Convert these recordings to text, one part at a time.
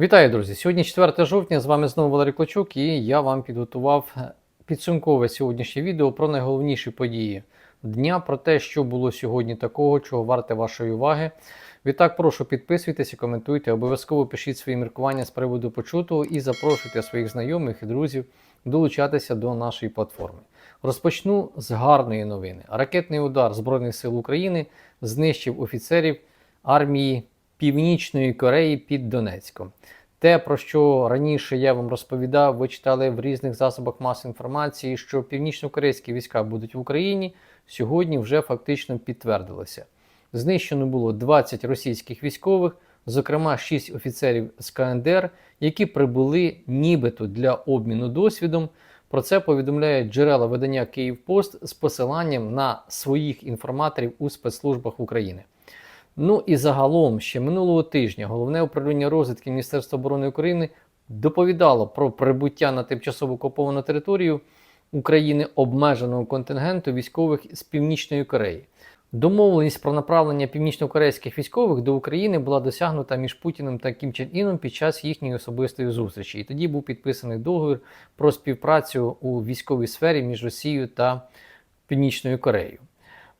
Вітаю, друзі! Сьогодні 4 жовтня. З вами знову Валерій Клочук, і я вам підготував підсумкове сьогоднішнє відео про найголовніші події дня, про те, що було сьогодні такого, чого варте вашої уваги. Відтак, прошу підписуйтесь, коментуйте, обов'язково пишіть свої міркування з приводу почутого і запрошуйте своїх знайомих і друзів долучатися до нашої платформи. Розпочну з гарної новини. Ракетний удар Збройних сил України знищив офіцерів армії Північної Кореї під Донецьком. Те, про що раніше я вам розповідав, ви читали в різних засобах масової інформації, що північно-корейські війська будуть в Україні, сьогодні вже фактично підтвердилося. Знищено було 20 російських військових, зокрема 6 офіцерів з КНДР, які прибули нібито для обміну досвідом. Про це повідомляють джерела видання Київпост з посиланням на своїх інформаторів у спецслужбах України. Ну і загалом ще минулого тижня головне управління розвідки Міністерства оборони України доповідало про прибуття на тимчасово окуповану територію України обмеженого контингенту військових з Північної Кореї. Домовленість про направлення північно-корейських військових до України була досягнута між Путіним та Кім Чен Іном під час їхньої особистої зустрічі. І тоді був підписаний договір про співпрацю у військовій сфері між Росією та Північною Кореєю.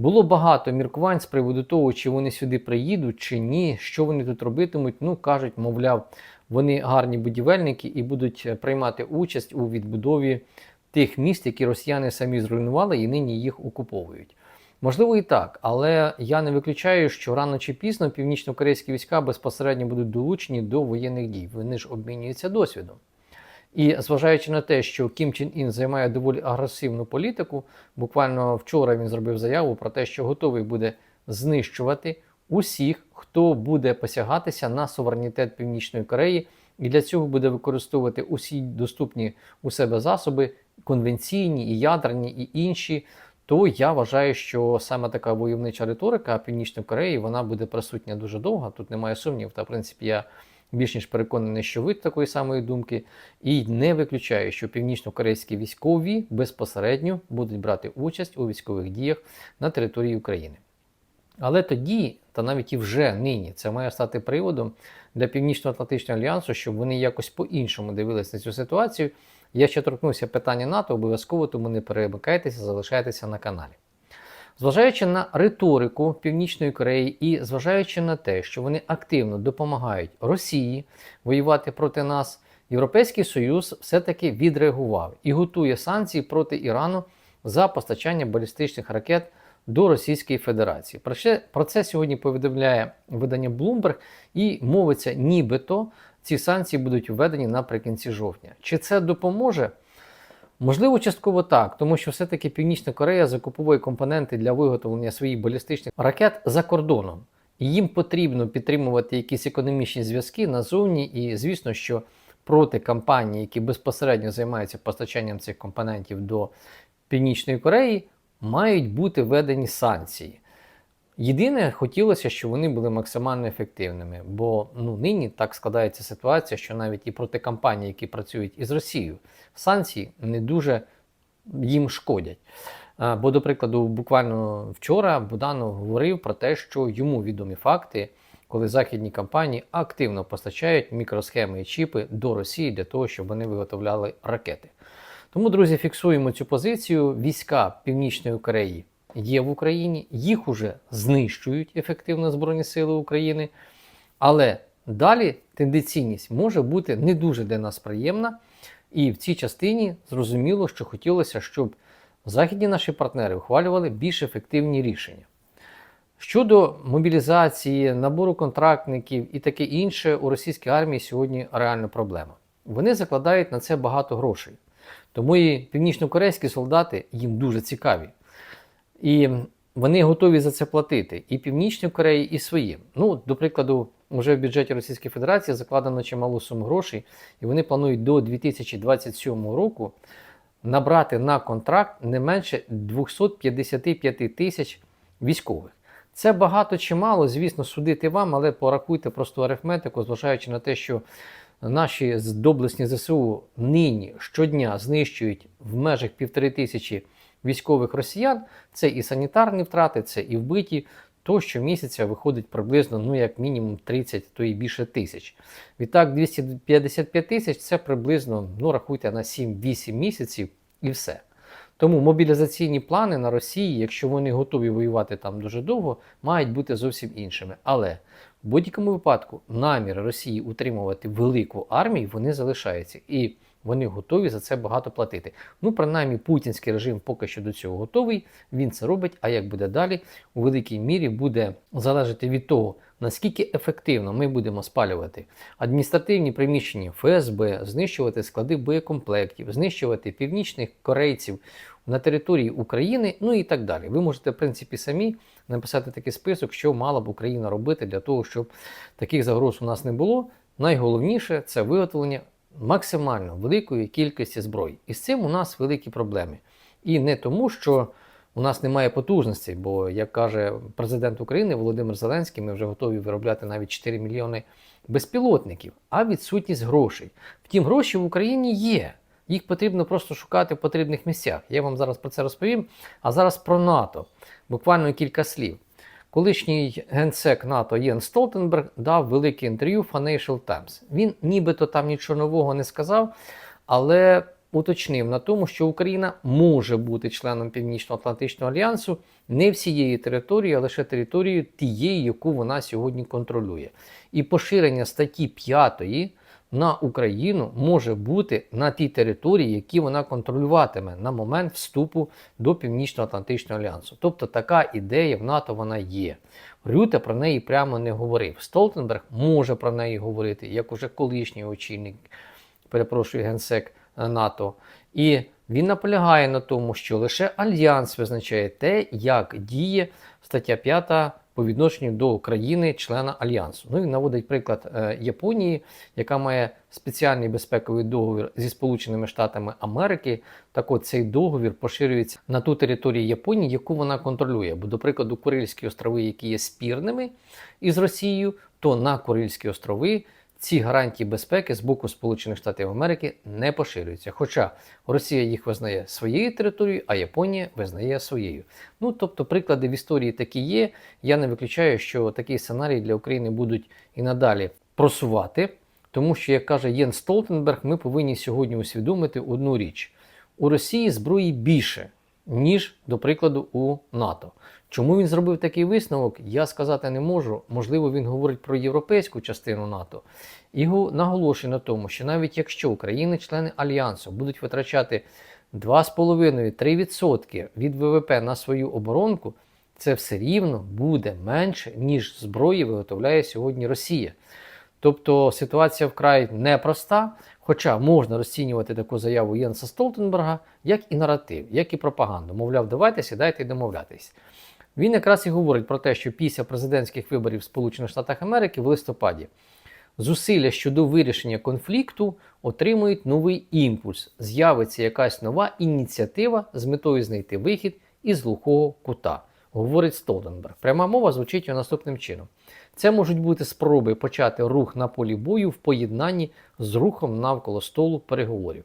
Було багато міркувань з приводу того, чи вони сюди приїдуть, чи ні, що вони тут робитимуть. Ну, кажуть, мовляв, вони гарні будівельники і будуть приймати участь у відбудові тих міст, які росіяни самі зруйнували і нині їх окуповують. Можливо, і так, але я не виключаю, що рано чи пізно північно-корейські війська безпосередньо будуть долучені до воєнних дій. Вони ж обмінюються досвідом. І зважаючи на те, що Кім Чен Ін займає доволі агресивну політику, буквально вчора він зробив заяву про те, що готовий буде знищувати усіх, хто буде посягатися на суверенітет Північної Кореї, і для цього буде використовувати усі доступні у себе засоби, конвенційні і ядерні, і інші. То я вважаю, що саме така войовнича риторика Північної Кореї вона буде присутня дуже довго. Тут немає сумнів. Та в принципі я більш ніж переконаний, що ви такої самої думки, і не виключаю, що північно-корейські військові безпосередньо будуть брати участь у військових діях на території України. Але тоді, та навіть і вже нині, це має стати приводом для Північно-Атлантичного альянсу, щоб вони якось по-іншому дивилися на цю ситуацію. Я ще торкнуся питання НАТО, обов'язково тому не перемикайтеся, залишайтеся на каналі. Зважаючи на риторику Північної Кореї і зважаючи на те, що вони активно допомагають Росії воювати проти нас, Європейський Союз все-таки відреагував і готує санкції проти Ірану за постачання балістичних ракет до Російської Федерації. Про це, сьогодні повідомляє видання Bloomberg і мовиться, нібито ці санкції будуть введені наприкінці жовтня. Чи це допоможе? Можливо, частково так, тому що все-таки Північна Корея закуповує компоненти для виготовлення своїх балістичних ракет за кордоном. І їм потрібно підтримувати якісь економічні зв'язки назовні, і звісно, що проти компаній, які безпосередньо займаються постачанням цих компонентів до Північної Кореї, мають бути введені санкції. Єдине, хотілося, щоб вони були максимально ефективними, бо ну, нині так складається ситуація, що навіть і проти компаній, які працюють із Росією, санкції не дуже їм шкодять. Бо, до прикладу, буквально вчора Буданов говорив про те, що йому відомі факти, коли західні компанії активно постачають мікросхеми і чіпи до Росії для того, щоб вони виготовляли ракети. Тому, друзі, фіксуємо цю позицію. Війська Північної Кореї є в Україні, їх уже знищують ефективно Збройні Сили України. Але далі тенденційність може бути не дуже для нас приємна. І в цій частині зрозуміло, що хотілося, щоб західні наші партнери ухвалювали більш ефективні рішення. Щодо мобілізації, набору контрактників і таке інше, у російській армії сьогодні реальна проблема. Вони закладають на це багато грошей. Тому і північно-корейські солдати їм дуже цікаві. І вони готові за це платити і Північній Кореї, і своїм. Ну, до прикладу, вже в бюджеті Російської Федерації закладено чималу суму грошей, і вони планують до 2027 року набрати на контракт не менше 255 тисяч військових. Це багато чи мало, звісно, судити вам, але порахуйте просту арифметику, зважаючи на те, що наші доблесні ЗСУ нині щодня знищують в межах півтори тисячі військових росіян, це і санітарні втрати, це і вбиті. то щомісяця виходить приблизно, ну як мінімум 30, то і більше тисяч. Відтак 255 тисяч це приблизно, ну рахуйте на 7-8 місяців і все. Тому мобілізаційні плани на Росії, якщо вони готові воювати там дуже довго, мають бути зовсім іншими. Але в будь-якому випадку намір Росії утримувати велику армію, вони залишаються. І вони готові за це багато платити. Ну, принаймні, путінський режим поки що до цього готовий. Він це робить. А як буде далі, у великій мірі буде залежати від того, наскільки ефективно ми будемо спалювати адміністративні приміщення ФСБ, знищувати склади боєкомплектів, знищувати північних корейців на території України, ну і так далі. Ви можете, в принципі, самі написати такий список, що мала б Україна робити для того, щоб таких загроз у нас не було. Найголовніше це виготовлення максимально великої кількості зброї. І з цим у нас великі проблеми. І не тому, що у нас немає потужностей, бо, як каже президент України Володимир Зеленський, ми вже готові виробляти навіть 4 мільйони безпілотників, а відсутність грошей. Втім, гроші в Україні є. Їх потрібно просто шукати в потрібних місцях. Я вам зараз про це розповім. А зараз про НАТО. Буквально кілька слів. Колишній генсек НАТО Єн Столтенберг дав велике інтерв'ю Financial Times. Він нібито там нічого нового не сказав, але уточнив на тому, що Україна може бути членом Північно-Атлантичного альянсу не всієї території, а лише територією тієї, яку вона сьогодні контролює. І поширення статті 5 на Україну може бути на тій території, які вона контролюватиме на момент вступу до Північно-Атлантичного альянсу. Тобто така ідея в НАТО вона є. Рюте про неї прямо не говорив. Столтенберг може про неї говорити, як уже колишній очільник, перепрошую, генсек НАТО. І він наполягає на тому, що лише альянс визначає те, як діє стаття 5 по відношенню до країни, члена альянсу. Ну він наводить приклад е, Японії, яка має спеціальний безпековий договір зі Сполученими Штатами Америки. Так от цей договір поширюється на ту територію Японії, яку вона контролює. Бо, до прикладу, Курильські острови, які є спірними із Росією, то на Курильські острови ці гарантії безпеки з боку Сполучених Штатів Америки не поширюються. Хоча Росія їх визнає своєю територією, а Японія визнає своєю. Ну тобто, приклади в історії такі є. Я не виключаю, що такий сценарій для України будуть і надалі просувати, тому що, як каже Єн Столтенберг, ми повинні сьогодні усвідомити одну річ: у Росії зброї більше. Ніж, до прикладу, у НАТО. Чому він зробив такий висновок, я сказати не можу. Можливо, він говорить про європейську частину НАТО і наголошує на тому, що навіть якщо країни-члени Альянсу будуть витрачати 2,5-3% від ВВП на свою оборонку, це все рівно буде менше, ніж зброї виготовляє сьогодні Росія. Тобто ситуація вкрай непроста, хоча можна розцінювати таку заяву Єнса Столтенберга як і наратив, як і пропаганду. Мовляв, давайте сідайте і домовлятись. Він якраз і говорить про те, що після президентських виборів Сполучених Штатах Америки в листопаді зусилля щодо вирішення конфлікту отримують новий імпульс. З'явиться якась нова ініціатива з метою знайти вихід із глухого кута, говорить Столтенберг. Пряма мова звучить наступним чином. Це можуть бути спроби почати рух на полі бою в поєднанні з рухом навколо столу переговорів.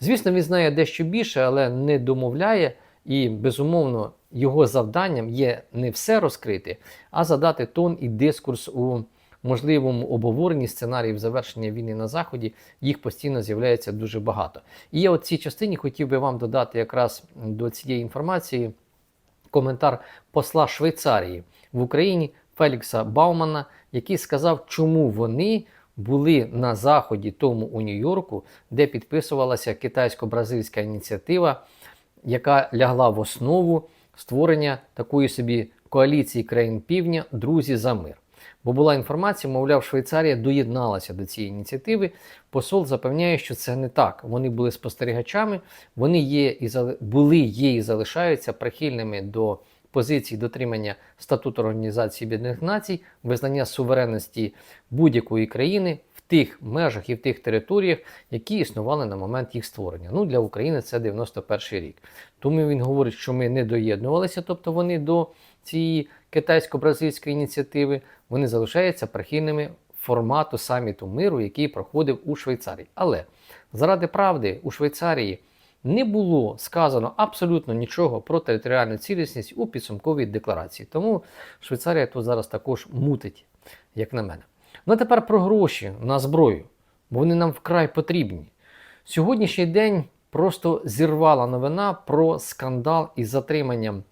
Звісно, він знає дещо більше, але не домовляє, і, безумовно, його завданням є не все розкрити, а задати тон і дискурс у можливому обговоренні сценаріїв завершення війни на Заході. Їх постійно з'являється дуже багато. І я у цій частині хотів би вам додати якраз до цієї інформації коментар посла Швейцарії в Україні Фелікса Баумана, який сказав, чому вони були на заході тому у Нью-Йорку, де підписувалася китайсько-бразильська ініціатива, яка лягла в основу створення такої собі коаліції країн півдня Друзі за мир. Бо була інформація, мовляв, Швейцарія доєдналася до цієї ініціативи. Посол запевняє, що це не так. Вони були спостерігачами, вони є і були, є і залишаються прихильними до позицій дотримання статуту Організації Об'єднаних Націй, визнання суверенності будь-якої країни в тих межах і в тих територіях, які існували на момент їх створення. Ну для України це 91-й рік. Тому він говорить, що ми не доєднувалися, тобто вони до цієї китайсько-бразильської ініціативи, вони залишаються прихильними формату саміту миру, який проходив у Швейцарії. Але заради правди у Швейцарії не було сказано абсолютно нічого про територіальну цілісність у підсумковій декларації. Тому Швейцарія тут зараз також мутить, як на мене. Ну а тепер про гроші на зброю, бо вони нам вкрай потрібні. Сьогоднішній день просто зірвала новина про скандал із затриманням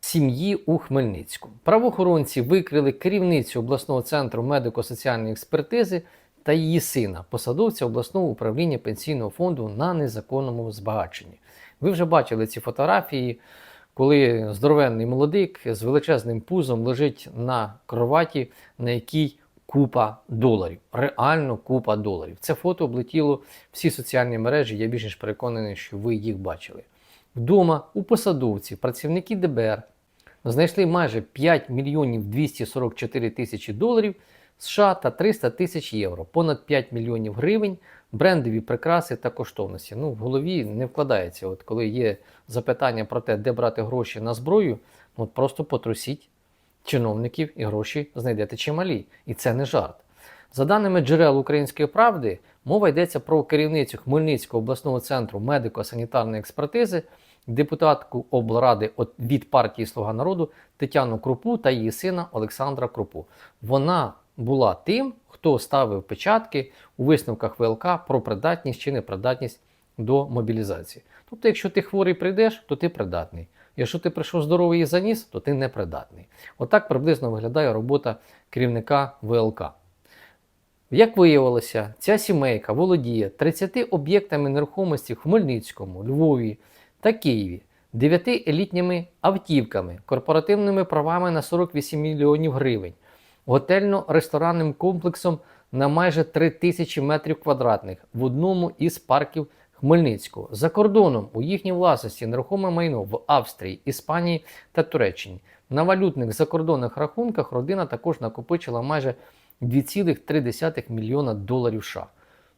сім'ї у Хмельницьку. Правоохоронці викрили керівницю обласного центру медико-соціальної експертизи та її сина, посадовця обласного управління пенсійного фонду на незаконному збагаченні. Ви вже бачили ці фотографії, коли здоровенний молодик з величезним пузом лежить на кроваті, на якій купа доларів. Реально купа доларів. Це фото облетіло всі соціальні мережі. Я більш ніж переконаний, що ви їх бачили. Вдома у посадовців працівники ДБР знайшли майже 5 мільйонів 244 тисячі доларів США та 300 тисяч євро, понад 5 мільйонів гривень, брендові прикраси та коштовності. Ну, в голові не вкладається. От коли є запитання про те, де брати гроші на зброю, от просто потрусіть чиновників і гроші знайдете чималі. І це не жарт. За даними джерел Української правди, мова йдеться про керівницю Хмельницького обласного центру медико-санітарної експертизи, депутатку облради від партії Слуга народу Тетяну Крупу та її сина Олександра Крупу. Вона була тим, хто ставив печатки у висновках ВЛК про придатність чи непридатність до мобілізації. Тобто, якщо ти хворий прийдеш, то ти придатний. Якщо ти прийшов здоровий і заніс, то ти непридатний. Отак приблизно виглядає робота керівника ВЛК. Як виявилося, ця сімейка володіє 30 об'єктами нерухомості в Хмельницькому, Львові та Києві, 9 елітніми автівками, корпоративними правами на 48 мільйонів гривень, готельно-ресторанним комплексом на майже 3 тисячі метрів квадратних в одному із парків Хмельницького. За кордоном у їхній власності нерухоме майно в Австрії, Іспанії та Туреччині. На валютних закордонних рахунках родина також накопичила майже 2,3 мільйона доларів США.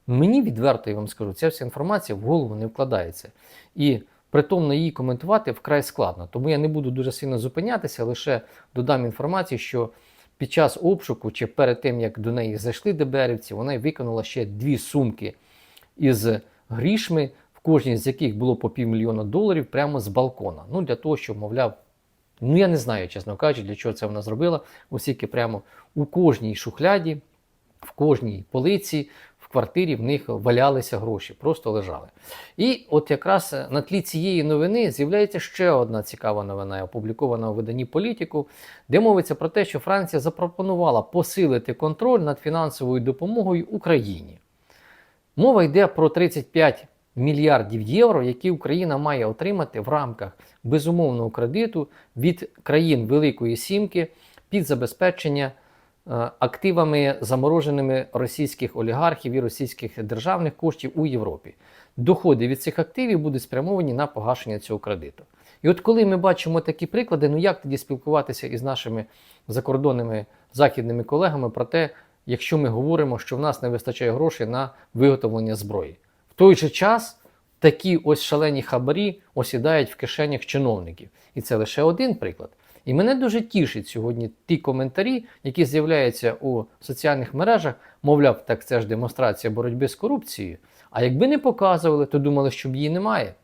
Мені відверто я вам скажу, ця вся інформація в голову не вкладається. І притомно її коментувати вкрай складно. Тому я не буду дуже сильно зупинятися, лише додам інформацію, що під час обшуку чи перед тим, як до неї зайшли ДБРівці, вона виконала ще дві сумки із грішми, в кожній з яких було по півмільйона доларів прямо з балкона. Ну, для того, щоб, мовляв, ну я не знаю, чесно кажучи, для чого це вона зробила, оскільки прямо у кожній шухляді, в кожній полиці, квартирі в них валялися гроші, просто лежали. І от якраз на тлі цієї новини з'являється ще одна цікава новина, опублікована у виданні політику, де мовиться про те, що Франція запропонувала посилити контроль над фінансовою допомогою Україні. Мова йде про 35 мільярдів євро, які Україна має отримати в рамках безумовного кредиту від країн Великої Сімки під забезпечення активами замороженими російських олігархів і російських державних коштів у Європі. Доходи від цих активів будуть спрямовані на погашення цього кредиту. І от коли ми бачимо такі приклади, ну як тоді спілкуватися із нашими закордонними західними колегами про те, якщо ми говоримо, що в нас не вистачає грошей на виготовлення зброї. В той же час такі ось шалені хабарі осідають в кишенях чиновників. І це лише один приклад. І мене дуже тішить сьогодні ті коментарі, які з'являються у соціальних мережах, мовляв, так це ж демонстрація боротьби з корупцією. А якби не показували, то думали, що її немає.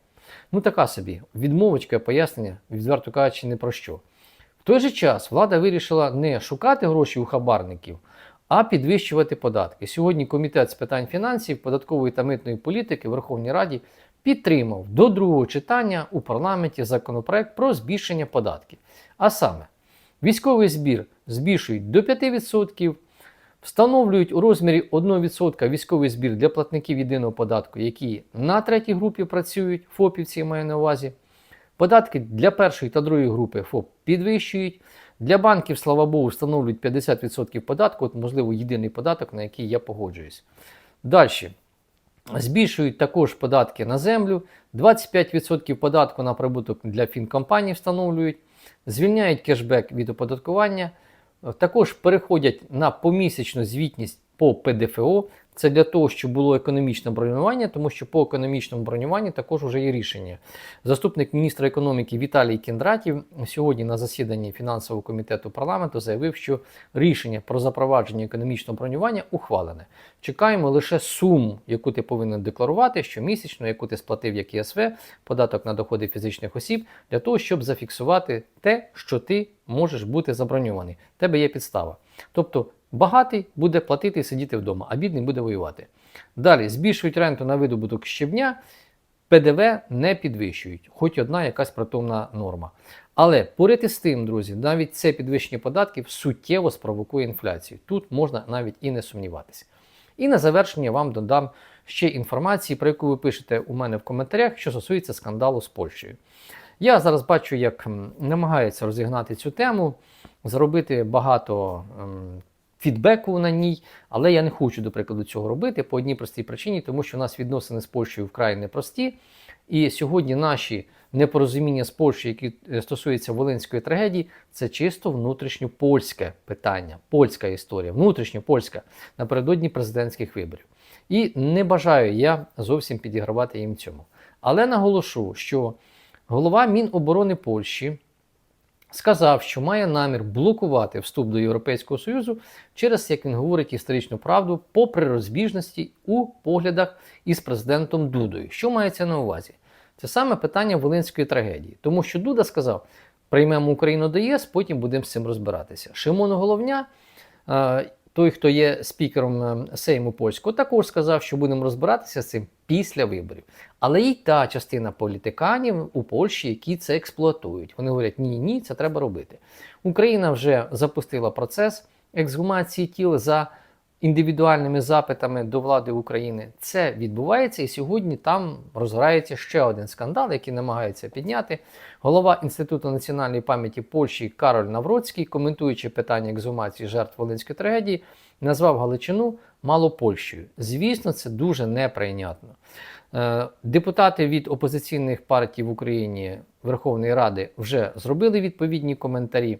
Ну така собі відмовочка пояснення, відверто кажучи, не про що. В той же час влада вирішила не шукати гроші у хабарників, а підвищувати податки. Сьогодні Комітет з питань фінансів, податкової та митної політики в Верховній Раді підтримав до другого читання у парламенті законопроект про збільшення податків. А саме, військовий збір збільшують до 5%, встановлюють у розмірі 1% військовий збір для платників єдиного податку, які на третій групі працюють, ФОПівці маю на увазі. Податки для першої та другої групи ФОП підвищують. Для банків, слава Богу, встановлюють 50% податку, от, можливо, єдиний податок, на який я погоджуюсь. Далі. Збільшують також податки на землю, 25% податку на прибуток для фінкомпаній встановлюють, звільняють кешбек від оподаткування, також переходять на помісячну звітність по ПДФО Це для того, щоб було економічне бронювання, тому що по економічному бронюванні також вже є рішення. Заступник міністра економіки Віталій Кіндратів сьогодні на засіданні фінансового комітету парламенту заявив, що рішення про запровадження економічного бронювання ухвалене. Чекаємо лише суму, яку ти повинен декларувати щомісячно, яку ти сплатив як ЄСВ, податок на доходи фізичних осіб, для того, щоб зафіксувати те, що ти можеш бути заброньований. Тебе є підстава. Тобто багатий буде платити і сидіти вдома, а бідний буде воювати. Далі збільшують ренту на видобуток щебня, ПДВ не підвищують, хоч одна якась притомна норма. Але поряд із тим, друзі, навіть це підвищення податків суттєво спровокує інфляцію. Тут можна навіть і не сумніватися. І на завершення вам додам ще інформації, про яку ви пишете у мене в коментарях, що стосується скандалу з Польщею. Я зараз бачу, як м, намагаються розігнати цю тему, зробити багато фідбеку на ній, але я не хочу, до прикладу, цього робити по одній простій причині, тому що у нас відносини з Польщею вкрай непрості. І сьогодні наші непорозуміння з Польщею, які е, стосуються волинської трагедії, це чисто внутрішньопольське питання, польська історія, внутрішньопольська напередодні президентських виборів. І не бажаю я зовсім підігравати їм цьому. Але наголошу, що голова Міноборони Польщі сказав, що має намір блокувати вступ до Європейського Союзу через, як він говорить, історичну правду, попри розбіжності у поглядах із президентом Дудою. Що мається на увазі? Це саме питання Волинської трагедії, тому що Дуда сказав: приймемо Україну до ЄС, потім будемо з цим розбиратися. Шимон Головня, е, той, хто є спікером е, Сейму польського, також сказав, що будемо розбиратися з цим після виборів. Але і та частина політиканів у Польщі, які це експлуатують. Вони говорять, ні, ні, це треба робити. Україна вже запустила процес ексгумації тіл за індивідуальними запитами до влади України. Це відбувається, і сьогодні там розгорається ще один скандал, який намагаються підняти. Голова Інституту національної пам'яті Польщі Кароль Навроцький, коментуючи питання ексгумації жертв Волинської трагедії, назвав Галичину Малопольщею. Звісно, це дуже неприйнятно. Е, Депутати від опозиційних партій в Україні Верховної Ради вже зробили відповідні коментарі.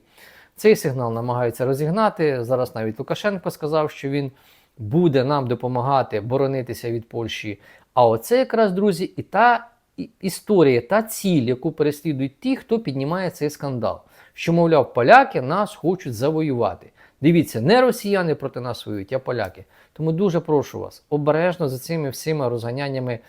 Цей сигнал намагаються розігнати. Зараз навіть Лукашенко сказав, що він буде нам допомагати боронитися від Польщі. А оце якраз, друзі, і та історія, та ціль, яку переслідують ті, хто піднімає цей скандал. Що, мовляв, поляки нас хочуть завоювати. Дивіться, не росіяни проти нас воюють, а поляки. Тому дуже прошу вас, обережно за цими всіма розганяннями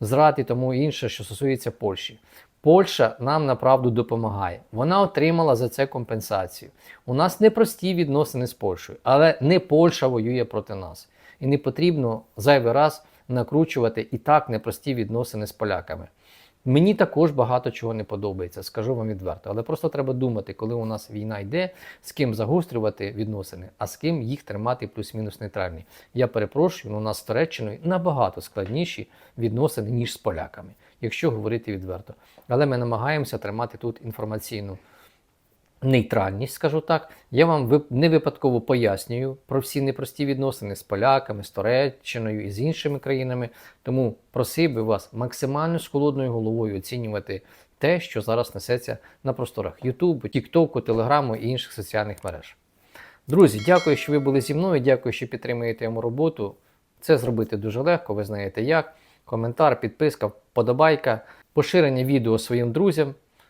зрад і тому інше, що стосується Польщі. Польща нам направду допомагає. Вона отримала за це компенсацію. У нас непрості відносини з Польщею, але не Польща воює проти нас. І не потрібно зайвий раз накручувати і так непрості відносини з поляками. Мені також багато чого не подобається, скажу вам відверто. Але просто треба думати, коли у нас війна йде, з ким загострювати відносини, а з ким їх тримати плюс-мінус нейтральні. Я перепрошую, ну, у нас з Туреччиною набагато складніші відносини, ніж з поляками, якщо говорити відверто. Але ми намагаємося тримати тут інформаційну нейтральність, скажу так. Я вам не випадково пояснюю про всі непрості відносини з поляками, з Туреччиною і з іншими країнами. Тому просив би вас максимально з холодною головою оцінювати те, що зараз несеться на просторах Ютубу, Тіктоку, Телеграму і інших соціальних мереж. Друзі, дякую, що ви були зі мною. Дякую, що підтримуєте мою роботу. Це зробити дуже легко, ви знаєте як. Коментар, підписка, вподобайка, поширення відео своїм друзям.